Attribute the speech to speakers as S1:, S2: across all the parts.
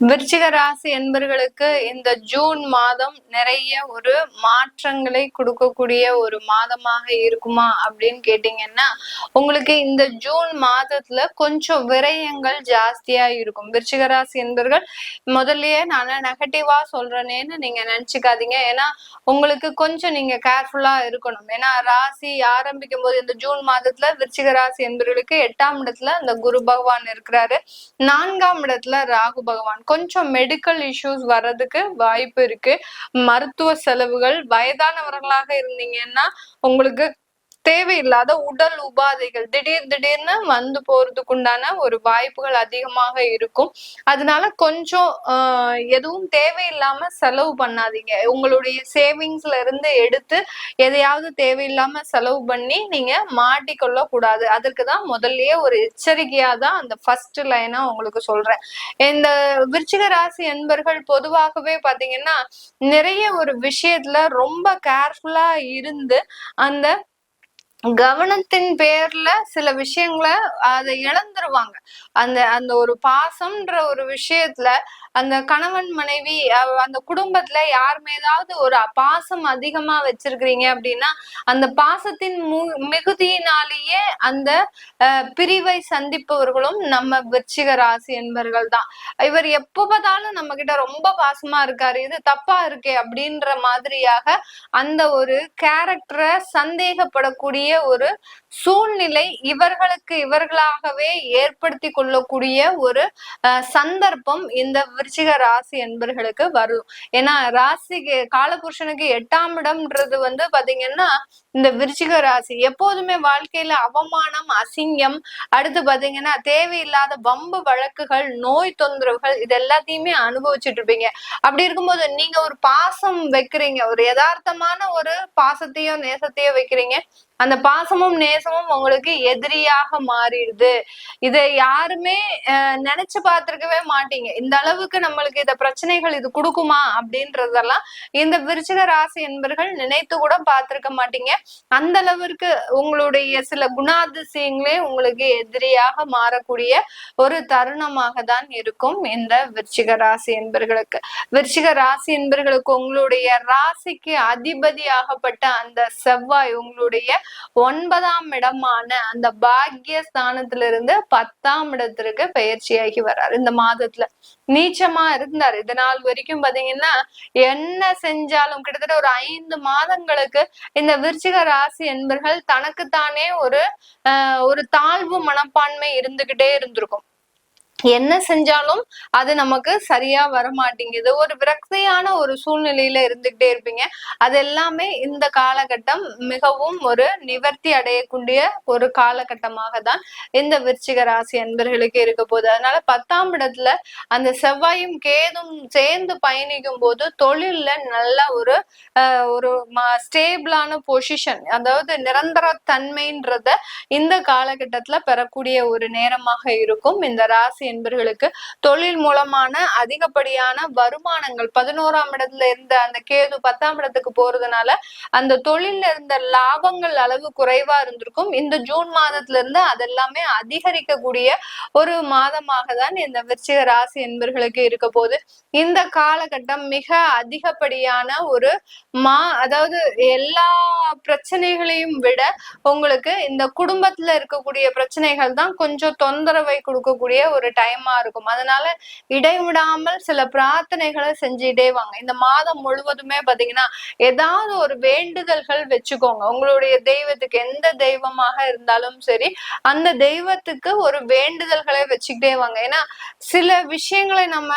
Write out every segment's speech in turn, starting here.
S1: விருச்சிக ராசி என்பர்களுக்கு இந்த ஜூன் மாதம் நிறைய ஒரு மாற்றங்களை கொடுக்கக்கூடிய ஒரு மாதமாக இருக்குமா அப்படின்னு கேட்டீங்கன்னா உங்களுக்கு இந்த ஜூன் மாதத்துல கொஞ்சம் விரயங்கள் ஜாஸ்தியா இருக்கும். விருச்சிக ராசி என்பர்கள் முதல்லயே நான் நெகட்டிவா சொல்றேனேன்னு நீங்க நினைச்சுக்காதீங்க. ஏன்னா உங்களுக்கு கொஞ்சம் நீங்க கேர்ஃபுல்லா இருக்கணும். ஏன்னா ராசி ஆரம்பிக்கும் போது இந்த ஜூன் மாதத்துல விருச்சிக ராசி என்பவர்களுக்கு எட்டாம் இடத்துல இந்த குரு பகவான் இருக்கிறாரு. நான்காம் இடத்துல ராகு பகவான் கொஞ்சம் மெடிக்கல் இஷ்யூஸ் வர்றதுக்கு வாய்ப்பு இருக்கு. மருத்துவ செலவுகள் வயதானவர்களாக இருந்தீங்கன்னா உங்களுக்கு தேவையில்லாத உடல் உபாதைகள். திடீர் திடீர்னு வந்து போறதுக்குண்டான ஒரு வாய்ப்புகள் அதிகமாக இருக்கும். அதனால கொஞ்சம் ஆஹ், எதுவும் தேவையில்லாம செலவு பண்ணாதீங்க. உங்களுடைய சேவிங்ஸ்ல இருந்து எடுத்து எதையாவது தேவையில்லாம செலவு பண்ணி நீங்க மாட்டிக்கொள்ள கூடாது அதற்கு தான் முதல்லயே ஒரு எச்சரிக்கையா தான் அந்த ஃபர்ஸ்ட் லைனா உங்களுக்கு சொல்றேன். இந்த விருச்சிக ராசி என்பர்கள் பொதுவாகவே பாத்தீங்கன்னா நிறைய ஒரு விஷயத்துல ரொம்ப கேர்ஃபுல்லா இருந்து அந்த கவனத்தின் பேர்ல சில விஷயங்களை அதை இழந்துருவாங்க. அந்த அந்த ஒரு பாசம்ன்ற ஒரு விஷயத்துல அந்த கணவன் மனைவி அந்த குடும்பத்துல யார் மேதாவது ஒரு பாசம் அதிகமா வச்சிருக்கிறீங்க அப்படின்னா அந்த பாசத்தின் மு- மிகுதியினாலேயே அந்த அஹ், பிரிவை சந்திப்பவர்களும் நம்ம விருச்சிக ராசி என்பர்கள் தான். இவர் எப்ப பார்த்தாலும் நம்ம கிட்ட ரொம்ப பாசமா இருக்காரு இது தப்பா இருக்கே அப்படின்ற மாதிரியாக அந்த ஒரு கேரக்டரை சந்தேகப்படக்கூடிய ஒரு சூழ்நிலை இவர்களுக்கு இவர்களாகவே ஏற்படுத்தி கொள்ளக்கூடிய ஒரு சந்தர்ப்பம் இந்த விருச்சிக ராசி என்பர்களுக்கு வரும். ஏன்னா ராசிக்கு காலபுருஷனுக்கு எட்டாம் இடம்ன்றது வந்து பாத்தீங்கன்னா இந்த விருச்சிக ராசி. எப்போதுமே வாழ்க்கையில அவமானம் அசிங்கம் அடுத்து பாத்தீங்கன்னா தேவையில்லாத வம்பு வழக்குகள் நோய் தொந்தரவுகள் இது எல்லாத்தையுமே அனுபவிச்சுட்டு இருப்பீங்க. அப்படி இருக்கும்போது நீங்க ஒரு பாசம் வைக்கிறீங்க. ஒரு யதார்த்தமான ஒரு பாசத்தையோ நேசத்தையோ வைக்கிறீங்க. அந்த பாசமும் நேசமும் உங்களுக்கு எதிரியாக மாறிடுது. இதை யாருமே அஹ், நினைச்சு பார்த்துருக்கவே மாட்டீங்க. இந்த அளவுக்கு நம்மளுக்கு இந்த பிரச்சனைகள் இது கொடுக்குமா அப்படின்றதெல்லாம் இந்த விருச்சிக ராசி என்பர்கள் நினைத்து கூட பார்த்திருக்க மாட்டீங்க. அந்த அளவிற்கு உங்களுடைய சில குணாதிசயங்களே உங்களுக்கு எதிரியாக மாறக்கூடிய ஒரு தருணமாக தான் இருக்கும் இந்த விருச்சிக ராசி என்பர்களுக்கு. விருச்சிக ராசி என்பர்களுக்கு உங்களுடைய ராசிக்கு அதிபதியாகப்பட்ட அந்த செவ்வாய் உங்களுடைய ஒன்பதாம் இடமான அந்த பாக்கிய ஸ்தானத்திலிருந்து பத்தாம் இடத்திற்கு பயிற்சியாகி வர்றாரு. இந்த மாதத்துல நீச்சமா இருந்தார். இது நாள் வரைக்கும் பாத்தீங்கன்னா என்ன செஞ்சாலும் கிட்டத்தட்ட ஒரு ஐந்து மாதங்களுக்கு இந்த விருச்சிக ராசி என்பர்கள் தனக்குத்தானே ஒரு ஆஹ் ஒரு தாழ்வு மனப்பான்மை இருந்துகிட்டே இருந்திருக்கும். என்ன செஞ்சாலும் அது நமக்கு சரியா வர மாட்டேங்குது ஒரு விரக்தியான ஒரு சூழ்நிலையில இருந்துகிட்டே இருப்பீங்க. அது எல்லாமே இந்த காலகட்டம் மிகவும் ஒரு நிவர்த்தி அடையக்கூடிய ஒரு காலகட்டமாக தான் இந்த விருச்சிக ராசி அன்பர்களுக்கு இருக்க போகுது. அதனால பத்தாம் இடத்துல அந்த செவ்வாயும் கேதும் சேர்ந்து பயணிக்கும் போது தொழில்ல நல்ல ஒரு ஒரு ஸ்டேபிளான பொசிஷன் அதாவது நிரந்தர தன்மைன்றத இந்த காலகட்டத்துல பெறக்கூடிய ஒரு நேரமாக இருக்கும் இந்த ராசி என்பர்களுக்கு தொழில் மூலமான அதிகப்படியான வருமானங்கள். பதினோராம் இடத்துல இருந்த அந்த கேது பத்தாம் இடத்துக்கு போறதுனால அந்த தொழில்ல இருந்த லாபங்கள் அளவு குறைவா இருந்திருக்கும். இந்த ஜூன் மாதத்துல இருந்து அதெல்லாமே அதிகரிக்கக்கூடிய ஒரு மாதமாக தான் இந்த விருச்சிக ராசி என்பர்களுக்கு இருக்க போது இந்த காலகட்டம் மிக அதிகப்படியான ஒரு மா அதாவது எல்லா பிரச்சனைகளையும் விட உங்களுக்கு இந்த குடும்பத்துல இருக்கக்கூடிய பிரச்சனைகள் தான் கொஞ்சம் தொந்தரவை கொடுக்கக்கூடிய ஒரு டைமா இருக்கும். அதனால இடைவிடாமல் சில பிரார்த்தனைகளை செஞ்சுட்டே வாங்க. இந்த மாதம் முழுவதுமே பாத்தீங்கன்னா ஏதாவது ஒரு வேண்டுதல்கள் வச்சுக்கோங்க. உங்களுடைய தெய்வத்துக்கு எந்த தெய்வமாக இருந்தாலும் சரி அந்த தெய்வத்துக்கு ஒரு வேண்டுதல்களை வச்சுக்கிட்டே வாங்க. ஏன்னா சில விஷயங்களை நம்ம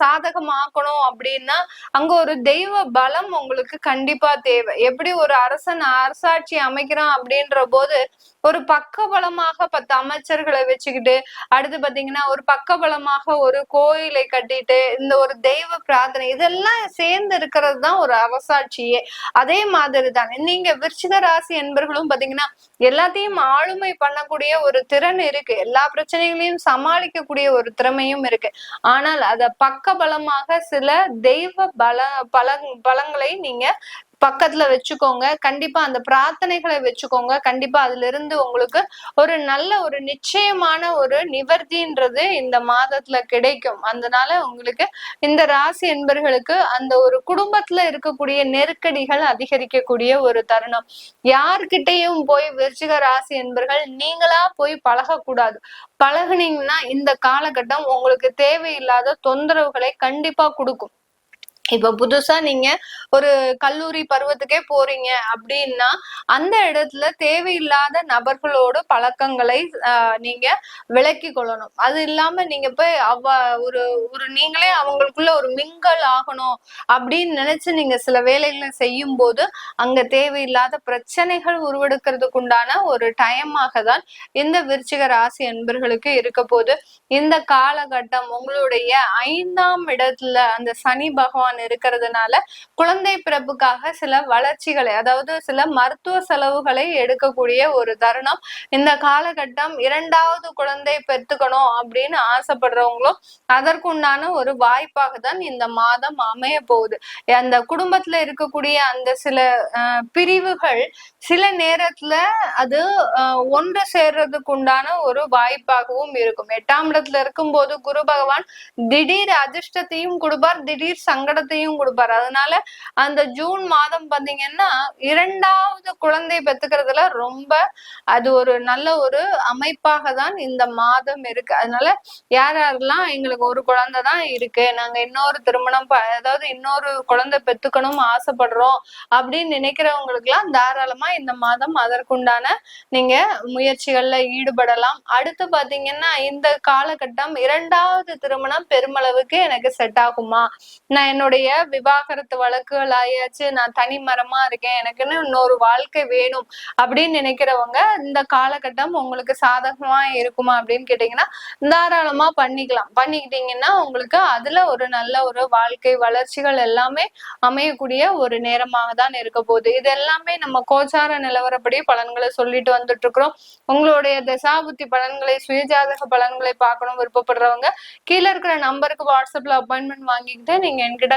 S1: சாதகமாக்கணும் அப்படின்னா அங்க ஒரு தெய்வ பலம் உங்களுக்கு கண்டிப்பா தேவை. எப்படி ஒரு அரசன் அரசாட்சி அமைக்கிறான் அப்படின்ற போது ஒரு பக்க பலமாக பத்து அமைச்சர்களை வச்சுக்கிட்டு அடுத்து பாத்தீங்கன்னா ஒரு பக்கபலமாக ஒரு கோயிலை கட்டிட்டு இந்த ஒரு தெய்வ பிரார்த்தனை இதெல்லாம் சேர்ந்து இருக்கிறது தான் ஒரு அரசாட்சியே. அதே மாதிரி தான் நீங்க விருச்சிக ராசி என்பர்களும் பாத்தீங்கன்னா எல்லாத்தையும் ஆளுமை பண்ணக்கூடிய ஒரு திறன் இருக்கு. எல்லா பிரச்சனைகளையும் சமாளிக்கக்கூடிய ஒரு திறமையும் இருக்கு. ஆனால் அத பக்க பலமாக சில தெய்வ பல பல பலங்களை நீங்க பக்கத்துல வச்சுக்கோங்க. கண்டிப்பா அந்த பிரார்த்தனைகளை வச்சுக்கோங்க. கண்டிப்பா அதுல இருந்து உங்களுக்கு ஒரு நல்ல ஒரு நிச்சயமான ஒரு நிவர்த்தின்றது இந்த மாதத்துல கிடைக்கும். அதனால உங்களுக்கு இந்த ராசி என்பர்களுக்கு அந்த ஒரு குடும்பத்துல இருக்கக்கூடிய நெருக்கடிகள் அதிகரிக்கக்கூடிய ஒரு தருணம். யார்கிட்டையும் போய் விருச்சிக ராசி என்பர்கள் நீங்களா போய் பழகக்கூடாது. பழகுனீங்கன்னா இந்த காலகட்டம் உங்களுக்கு தேவையில்லாத தொந்தரவுகளை கண்டிப்பா கொடுக்கும். இப்ப புதுசா நீங்க ஒரு கல்லூரி பருவத்துக்கே போறீங்க அப்படின்னா அந்த இடத்துல தேவையில்லாத நபர்களோட பழக்கங்களை நீங்க விளக்கி கொள்ளணும். அது இல்லாம நீங்க போய் அவ ஒரு ஒரு நீங்களே அவங்களுக்குள்ள ஒரு மிங்கல் ஆகணும் அப்படின்னு நினைச்சு நீங்க சில வேலைகளை செய்யும் போது அங்க தேவையில்லாத பிரச்சனைகள் உருவெடுக்கிறதுக்கு உண்டான ஒரு டைமாக தான் இந்த விருச்சிக ராசி என்பர்களுக்கு இருக்க போது இந்த காலகட்டம் உங்களுடைய ஐந்தாம் இடத்துல அந்த சனி பகவான் இருக்கிறதுனால குழந்தை பிறப்புக்காக சில வளர்ச்சிகளை அதாவது சில மருத்துவ செலவுகளை எடுக்கக்கூடிய ஒரு தருணம். இந்த காலகட்டம் இரண்டாவது குழந்தை பெற்றுக்கணும் அப்படின்னு ஆசைப்படுறவங்களும் அதற்குண்டான ஒரு வாய்ப்பாக தான் இந்த மாதம் அமைய போகுது. அந்த குடும்பத்துல இருக்கக்கூடிய அந்த சில பிரிவுகள் சில நேரத்துல அது ஒன்று சேர்றதுக்கு உண்டான ஒரு வாய்ப்பாகவும் இருக்கும். எட்டாம் இடத்துல இருக்கும் போது குரு பகவான் திடீர் அதிர்ஷ்டத்தையும் கொடுப்பார். திடீர் சங்கடத்தை பணத்தையும் கொடுப்பாரு. அதனால அந்த ஜூன் மாதம் பாத்தீங்கன்னா இரண்டாவது குழந்தை பெத்துக்கிறதுல ரொம்ப அது ஒரு நல்ல ஒரு அமைப்பாக தான் இந்த மாதம் இருக்கு. அதனால யார் யாரெல்லாம் எங்களுக்கு ஒரு குழந்தை தான் இருக்கு நாங்க இன்னொரு திருமணம் அதாவது இன்னொரு குழந்தை பெத்துக்கணும் ஆசைப்படுறோம் அப்படின்னு நினைக்கிறவங்களுக்கு எல்லாம் தாராளமா இந்த மாதம் அதற்குண்டான நீங்க முயற்சிகள்ல ஈடுபடலாம். அடுத்து பாத்தீங்கன்னா இந்த காலகட்டம் இரண்டாவது திருமணம் பெருமளவுக்கு எனக்கு செட் ஆகுமா? நான் என்னுடைய என்னுடைய விவாகரத்து வழக்குகள் ஆயாச்சு. நான் தனி மரமா இருக்கேன். எனக்குன்னு இன்னொரு வாழ்க்கை வேணும் அப்படின்னு நினைக்கிறவங்க இந்த காலகட்டம் உங்களுக்கு சாதகமா இருக்குமா அப்படின்னு கேட்டீங்கன்னா தாராளமா பண்ணிக்கலாம். பண்ணிக்கிட்டீங்கன்னா உங்களுக்கு அதுல ஒரு நல்ல ஒரு வாழ்க்கை வளர்ச்சிகள் எல்லாமே அமையக்கூடிய ஒரு நேரமாக தான் இருக்க போகுது. இது எல்லாமே நம்ம கோச்சார நிலவரப்படி பலன்களை சொல்லிட்டு வந்துட்டு இருக்கிறோம். உங்களுடைய தசாபுத்தி பலன்களை சுயஜாதக பலன்களை பார்க்கணும் விருப்பப்படுறவங்க கீழே இருக்கிற நம்பருக்கு வாட்ஸ்அப்ல அப்பாயின்மெண்ட் வாங்கிக்கிட்டு நீங்க என்கிட்ட